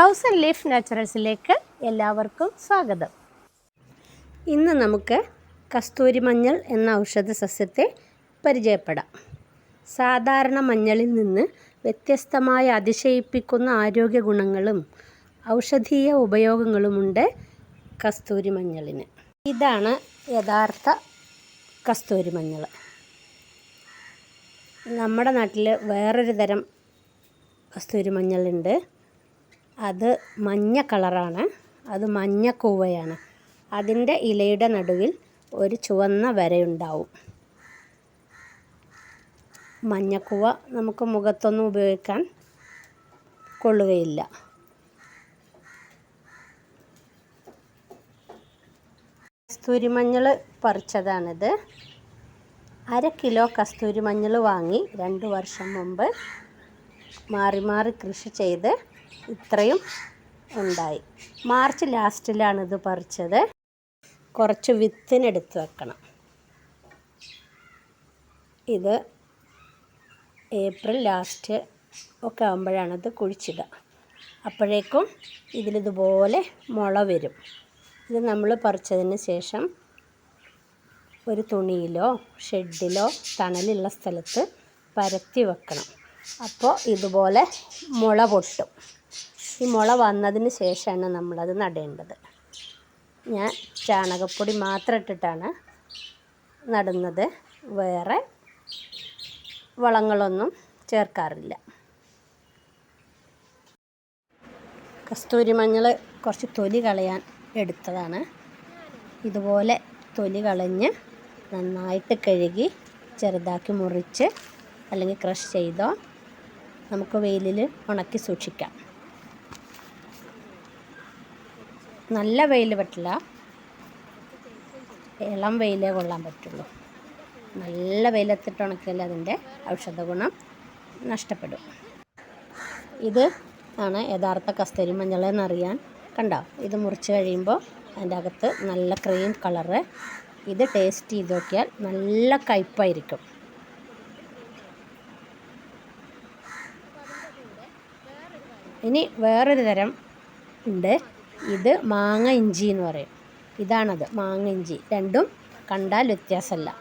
Thousand leaf നാച്ചുറൽസിലേക്ക് എല്ലാവർക്കും സ്വാഗതം. ഇന്ന് നമുക്ക് കസ്തൂരി മഞ്ഞൾ എന്ന ഔഷധ സസ്യത്തെ പരിചയപ്പെടാം. സാധാരണ മഞ്ഞളിൽ നിന്ന് വ്യത്യസ്തമായ അതിശയിപ്പിക്കുന്ന ആരോഗ്യ ഗുണങ്ങളും ഔഷധീയ ഉപയോഗങ്ങളുമുണ്ട് കസ്തൂരി മഞ്ഞളിന്. ഇതാണ് യഥാർത്ഥ കസ്തൂരി മഞ്ഞൾ. നമ്മുടെ നാട്ടിൽ വേറൊരു തരം കസ്തൂരി മഞ്ഞളുണ്ട്. അത് മഞ്ഞ കളറാണ്. അത് മഞ്ഞ കൂവയാണ്. അതിന്റെ ഇലയുടെ നടുവിൽ ഒരു ചുവന്ന വരയുണ്ടാവും. മഞ്ഞക്കൂവ നമുക്ക് മുഖത്തൊന്നും ഉപയോഗിക്കാൻ കൊള്ളുകയില്ല. കസ്തൂരി മഞ്ഞൾ പറിച്ചതാണിത്. അര കിലോ കസ്തൂരി മഞ്ഞൾ വാങ്ങി രണ്ട് വർഷം മുമ്പ് മാറി മാറി കൃഷി ചെയ്ത് ഇത്രയും ഉണ്ടായി. മാർച്ച് ലാസ്റ്റിലാണ് ഇത് പറിച്ചത്. കുറച്ച് വിത്തിനെടുത്ത് വെക്കണം. ഇത് ഏപ്രിൽ ലാസ്റ്റ് ഒക്കെ ആകുമ്പോഴാണ് ഇത് കുഴിച്ചിടുക. അപ്പോഴേക്കും ഇതിലിതുപോലെ മുള വരും. ഇത് നമ്മൾ പറിച്ചതിന് ശേഷം ഒരു തുണിയിലോ ഷെഡിലോ തണലുള്ള സ്ഥലത്ത് പരത്തി വെക്കണം. അപ്പോൾ ഇതുപോലെ മുള പൊട്ടും. ഈ മുള വന്നതിന് ശേഷമാണ് നമ്മളത് നടേണ്ടത്. ഞാൻ ചാണകപ്പൊടി മാത്രം ഇട്ടിട്ടാണ് നടുന്നത്. വേറെ വളങ്ങളൊന്നും ചേർക്കാറില്ല. കസ്തൂരി മഞ്ഞൾ കുറച്ച് തൊലി കളയാൻ എടുത്തതാണ്. ഇതുപോലെ തൊലി കളഞ്ഞ് നന്നായിട്ട് കഴുകി ചെറുതാക്കി മുറിച്ച് അല്ലെങ്കിൽ ക്രഷ് ചെയ്തോ നമുക്ക് വെയിലിൽ ഉണക്കി സൂക്ഷിക്കാം. നല്ല വെയിൽ പറ്റില്ല. ഇളം വെയിലേ കൊള്ളാൻ പറ്റുള്ളൂ. നല്ല വെയിലത്തിട്ട് ഉണക്കിയാൽ അതിന്റെ ഔഷധ ഗുണം നഷ്ടപ്പെടും. ഇത് ആണ് യഥാർത്ഥ കസ്തൂരി മഞ്ഞൾ എന്നറിയാൻ. കണ്ടോ? ഇത് മുറിച്ച് കഴിയുമ്പോൾ അതിന്റെ അകത്ത് നല്ല ക്രീം കളറ്. ഇത് ടേസ്റ്റ് ചെയ്ത് നോക്കിയാൽ നല്ല കയ്പ്പായിരിക്കും ഇനി വേറൊരു തരം ഉണ്ട്. ഇത് മാങ്ങ ഇഞ്ചി എന്ന് പറയും. ഇതാണത് മാങ്ങ ഇഞ്ചി. രണ്ടും കണ്ടാൽ വ്യത്യാസമല്ല.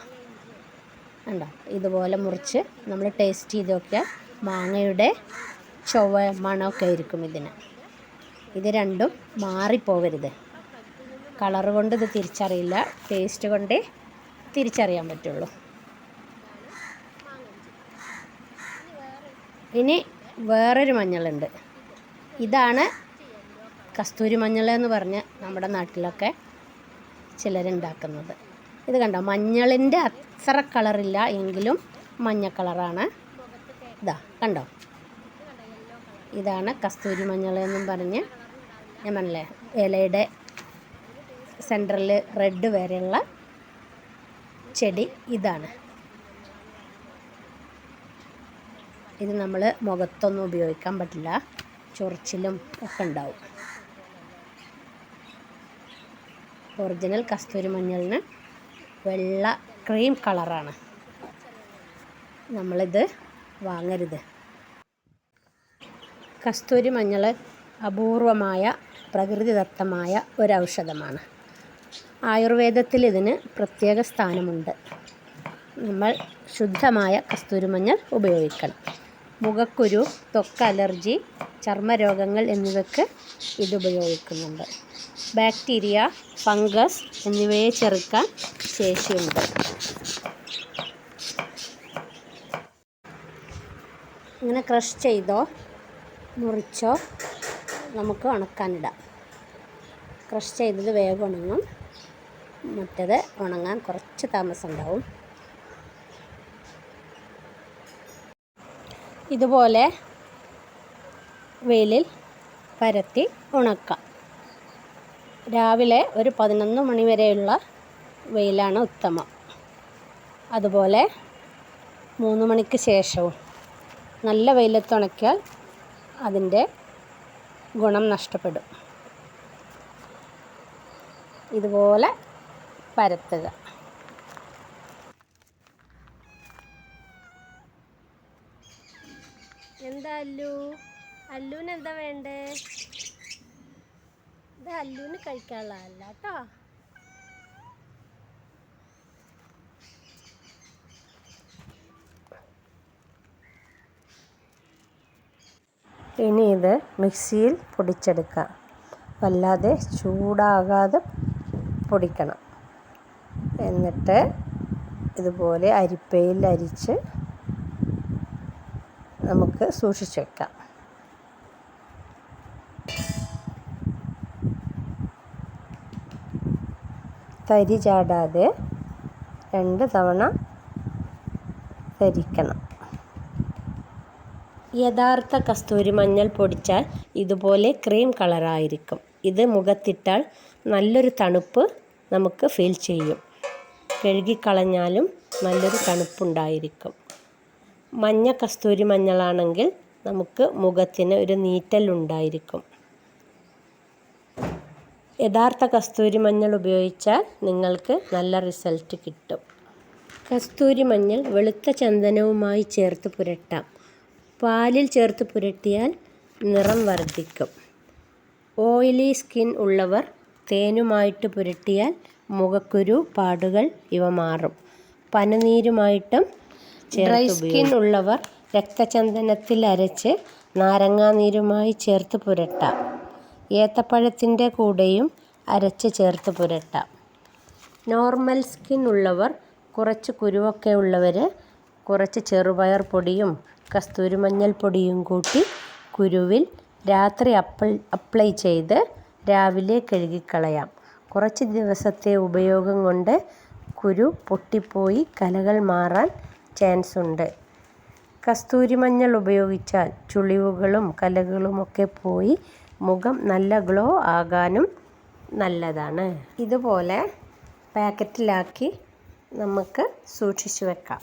കണ്ടോ? ഇതുപോലെ മുറിച്ച് നമ്മൾ ടേസ്റ്റ് ചെയ്ത് നോക്കിയാൽ മാങ്ങയുടെ ചൊവ്വ മണമൊക്കെ ആയിരിക്കും ഇതിന്. ഇത് രണ്ടും മാറിപ്പോകരുത് കളർ കൊണ്ട് ഇത് തിരിച്ചറിയില്ല. ടേസ്റ്റ് കൊണ്ടേ തിരിച്ചറിയാൻ പറ്റുള്ളൂ. ഇനി വേറൊരു മഞ്ഞളുണ്ട്. ഇതാണ് കസ്തൂരി മഞ്ഞൾ എന്ന് പറഞ്ഞ് നമ്മുടെ നാട്ടിലൊക്കെ ചിലരുണ്ടാക്കുന്നത്. ഇത് കണ്ടോ? മഞ്ഞളിന്റെ അത്ര കളറില്ല എങ്കിലും മഞ്ഞ കളറാണ്. ഇതാ കണ്ടോ? ഇതാണ് കസ്തൂരി മഞ്ഞൾ എന്നും പറഞ്ഞ് ഞാൻ പറഞ്ഞില്ലേ ഇലയുടെ സെന്ററിൽ റെഡ് വരെയുള്ള ചെടി ഇതാണ്. ഇത് നമ്മൾ മുഖത്തൊന്നും ഉപയോഗിക്കാൻ പറ്റില്ല. ചൊറിച്ചിലും ഒക്കെ ഉണ്ടാവും. ഒറിജിനൽ കസ്തൂരി മഞ്ഞളിന് വെള്ള ക്രീം കളറാണ്. നമ്മളിത് വാങ്ങരുത്. കസ്തൂരി മഞ്ഞൾ അപൂർവമായ പ്രകൃതിദത്തമായ ഒരു ഔഷധമാണ്. ആയുർവേദത്തിൽ ഇതിന് പ്രത്യേക സ്ഥാനമുണ്ട്. നമ്മൾ ശുദ്ധമായ കസ്തൂരി മഞ്ഞൾ ഉപയോഗിക്കണം. മുഖക്കുരു ത്വക്ക് അലർജി ചർമ്മരോഗങ്ങൾ എന്നിവയ്ക്ക് ഇത് ഉപയോഗിക്കുന്നുണ്ട്. ബാക്ടീരിയ ഫംഗസ് എന്നിവയെ ചെറുക്കാൻ ശേഷിയുണ്ട്. ഇങ്ങനെ ക്രഷ് ചെയ്തോ മുറിച്ചോ നമുക്ക് ഉണക്കാനിടാം. ക്രഷ് ചെയ്തത് വേഗം ഉണങ്ങും. മറ്റത് ഉണങ്ങാൻ കുറച്ച് താമസം ഉണ്ടാവും. ഇതുപോലെ വെയിലിൽ പരത്തി ഉണക്കാം. രാവിലെ ഒരു പതിനൊന്ന് മണി വരെയുള്ള വെയിലാണ് ഉത്തമം. അതുപോലെ മൂന്ന് മണിക്ക് ശേഷവും നല്ല വെയിലത്ത് ഉണക്കിയാൽ അതിന്റെ ഗുണം നഷ്ടപ്പെടും. ഇതുപോലെ പരത്തുക. എന്താ അല്ലു? അല്ലുവിന് എന്താ വേണ്ടേ? അല്ലുവിന് കഴിക്കാനുള്ളതല്ല കേട്ടോ ഇനി ഇത് മിക്സിയിൽ പൊടിച്ചെടുക്കാം. വല്ലാതെ ചൂടാകാതെ പൊടിക്കണം. എന്നിട്ട് ഇതുപോലെ അരിപ്പയിൽ അരിച്ച് നമുക്ക് സൂക്ഷിച്ച് വെക്കാം. തരി ചാടാതെ രണ്ട് തവണ തരിക്കണം. യഥാർത്ഥ കസ്തൂരി മഞ്ഞൾ പൊടിച്ചാൽ ഇതുപോലെ ക്രീം കളറായിരിക്കും. ഇത് മുഖത്തിട്ടാൽ നല്ലൊരു തണുപ്പ് നമുക്ക് ഫീൽ ചെയ്യും. കഴുകിക്കളഞ്ഞാലും നല്ലൊരു തണുപ്പുണ്ടായിരിക്കും. മഞ്ഞ കസ്തൂരി മഞ്ഞളാണെങ്കിൽ നമുക്ക് മുഖത്തിന് ഒരു നീറ്റലുണ്ടായിരിക്കും യഥാർത്ഥ കസ്തൂരി മഞ്ഞൾ ഉപയോഗിച്ചാൽ നിങ്ങൾക്ക് നല്ല റിസൾട്ട് കിട്ടും. കസ്തൂരി മഞ്ഞൾ വെളുത്ത ചന്ദനവുമായി ചേർത്ത് പുരട്ടാം. പാലിൽ ചേർത്ത് പുരട്ടിയാൽ നിറം വർദ്ധിക്കും. ഓയിലി സ്കിൻ ഉള്ളവർ തേനുമായിട്ട് പുരട്ടിയാൽ മുഖക്കുരു പാടുകൾ ഇവ മാറും. പനനീരുമായിട്ടും ഡ്രൈ സ്കിൻ ഉള്ളവർ രക്തചന്ദനത്തിൽ അരച്ച് നാരങ്ങാനീരുമായി ചേർത്ത് പുരട്ടാം. ഏത്തപ്പഴത്തിന്റെ കൂടെയും അരച്ച് ചേർത്ത് പുരട്ടാം. നോർമൽ സ്കിൻ ഉള്ളവർ കുറച്ച് കുരുവൊക്കെ ഉള്ളവർ കുറച്ച് ചെറുപയർ പൊടിയും കസ്തൂരി മഞ്ഞൾ പൊടിയും കൂട്ടി കുരുവിൽ രാത്രി അപ്ലൈ അപ്ലൈ ചെയ്ത് രാവിലെ കഴുകിക്കളയാം. കുറച്ച് ദിവസത്തെ ഉപയോഗം കൊണ്ട് കുരു പൊട്ടിപ്പോയി കലകൾ മാറാൻ ചാൻസ് ഉണ്ട്. കസ്തൂരിമഞ്ഞൾ ഉപയോഗിച്ചാൽ ചുളിവുകളും കലകളുമൊക്കെ പോയി മുഖം നല്ല ഗ്ലോ ആകാനും നല്ലതാണ്. ഇതുപോലെ പാക്കറ്റിലാക്കി നമുക്ക് സൂക്ഷിച്ചു വെക്കാം.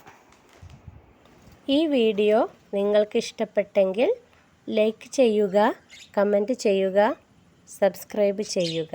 ഈ വീഡിയോ നിങ്ങൾക്ക് ഇഷ്ടപ്പെട്ടെങ്കിൽ ലൈക്ക് ചെയ്യുക കമന്റ് ചെയ്യുക സബ്സ്ക്രൈബ് ചെയ്യുക.